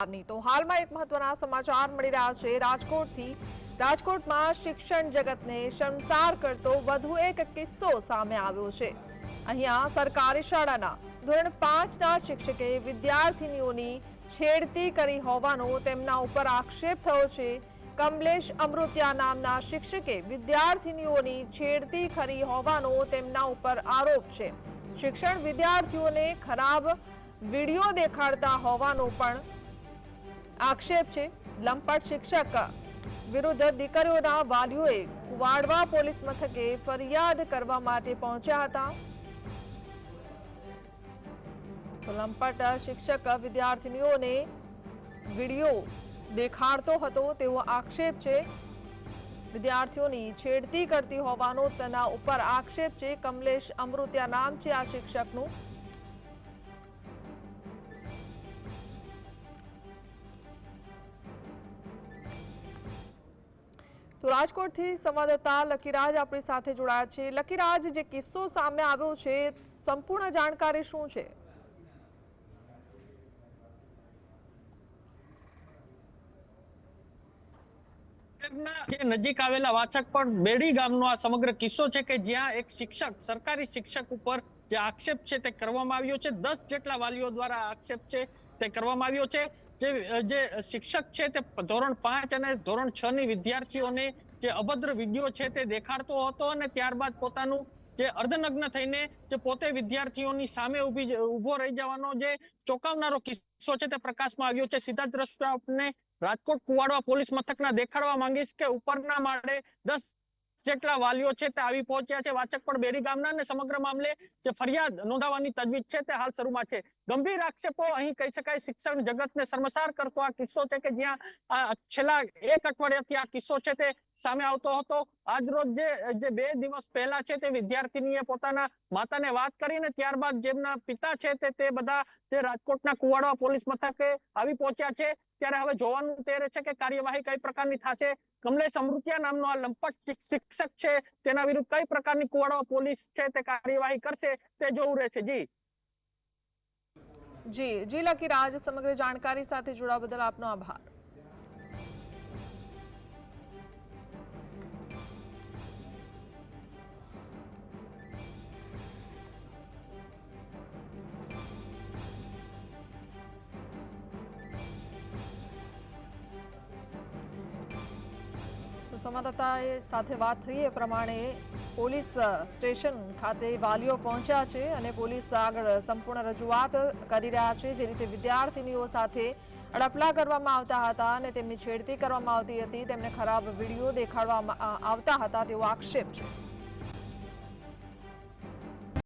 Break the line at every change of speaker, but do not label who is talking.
તો હાલમાં એક મહત્વના સમાચાર મળી રહ્યા છે. રાજકોટથી રાજકોટમાં શિક્ષણ જગતને શર્મસાર કરતો વધુ એક કિસ્સો સામે આવ્યો છે. અહીંયા સરકારી શાળાના ધોરણ પાંચના શિક્ષકે વિદ્યાર્થીનીઓની છેડતી કરી હોવાનો તેમના ઉપર આક્ષેપ થયો છે. કમલેશ અમૃત્યા નામના શિક્ષકે વિદ્યાર્થીનીઓની છેડતી કરી હોવાનો તેમના ઉપર આરોપ છે. શિક્ષણ વિદ્યાર્થીઓને ખરાબ વીડિયો દેખાડતા હોવાનો પણ આક્ષેપ છે. લંપટ શિક્ષક વિરુદ્ધ દીકરીઓના વાલીઓએ કુવાડવા પોલીસ મથકે ફરિયાદ કરવા માટે પહોંચ્યા હતા. લંપટ શિક્ષક વિદ્યાર્થીનીઓને વીડિયો દેખાડતો હતો તેવો આક્ષેપ છે. વિદ્યાર્થીઓની છેડતી કરતી હોવાનો તેના ઉપર આક્ષેપ છે. કમલેશ અમૃત્યા નામ છે આ શિક્ષકનું. તો રાજકોટથી સંવાદદાતા લકીરાજ આપણી સાથે જોડાયા છે. લકીરાજ, જે કિસ્સો સામે આવ્યો છે, સંપૂર્ણ જાણકારી શું છે?
નજીક આવેલા વાચક પણ બેડી ગામનો આ સમગ્ર કિસ્સો છે કે જ્યાં એક શિક્ષક, સરકારી શિક્ષક ઉપર જે આક્ષેપ છે તે કરવામાં આવ્યો છે. દસ જેટલા વાલીઓ દ્વારા આક્ષેપ છે તે કરવામાં આવ્યો છે. જે શિક્ષક છે તે ધોરણ પાંચ અને ધોરણ છ ની વિદ્યાર્થીઓને જે અભદ્ર વીડિયો છે તે દેખાડતો હતો અને ત્યારબાદ પોતાનું જે અર્ધનગ્ન થઈને જે પોતે વિદ્યાર્થીઓની સામે ઊભી ઊભો રહી જવાનો જે ચોંકાવનારો કિસ્સો છે તે પ્રકાશમાં આવ્યો છે. સીધા દ્રશ્યો આપને રાજકોટ કુવાડવા પોલીસ મથકના દેખાડવા માંગીશ કે ઉપરના માળે દસ જેટલા વાલીઓ છે તે આવી પહોંચ્યા છે. વાચક પણ બેરી ગામના અને સમગ્ર મામલે જે ફરિયાદ નોંધાવવાની તજવીજ છે તે હાલ શરૂમાં છે. ગંભીર આક્ષેપો અહીં કહી શકાય શિક્ષણ જગતને શર્મસાર કરતો આ કિસ્સો છે કે જ્યાં છેલ્લા એક અઠવાડિયાથી આ કિસ્સો છે તે સામે આવતો હતો. આજ રોજ જે જે બે દિવસ પહેલા છે તે વિદ્યાર્થીનીએ પોતાના માતાને વાત કરીને ત્યારબાદ જેમના પિતા છે તે તે બધા તે રાજકોટના કુવાડવા પોલીસ મથકે આવી પહોંચ્યા છે. ત્યારે હવે જોવાનું તે છે કે કાર્યવાહી કઈ પ્રકારની થશે? કમલેશ અમૃતિયા નામનો આ લંપટ શિક્ષક છે. તેના વિરુદ્ધ કઈ પ્રકારની કુવાડવા પોલીસ છે તે કાર્યવાહી કરશે તે જોવું રહેશે જી.
જી જી લકીરાજ સમગ્ર જાણકારી સાથે જોડાવા બદલ આપનો આભાર. સંવાદદાતાએ સાથે વાત થઈ એ પ્રમાણે પોલીસ સ્ટેશન ખાતે વાલીઓ પહોંચ્યા છે અને પોલીસ આગળ સંપૂર્ણ રજૂઆત કરી રહ્યા છે. જે રીતે વિદ્યાર્થીનીઓ સાથે અડપલા કરવામાં આવતા હતા અને તેમની છેડતી કરવામાં આવતી હતી. તેમને ખરાબ વીડિયો દેખાડવામાં આવતા હતા તેવો આક્ષેપ છે.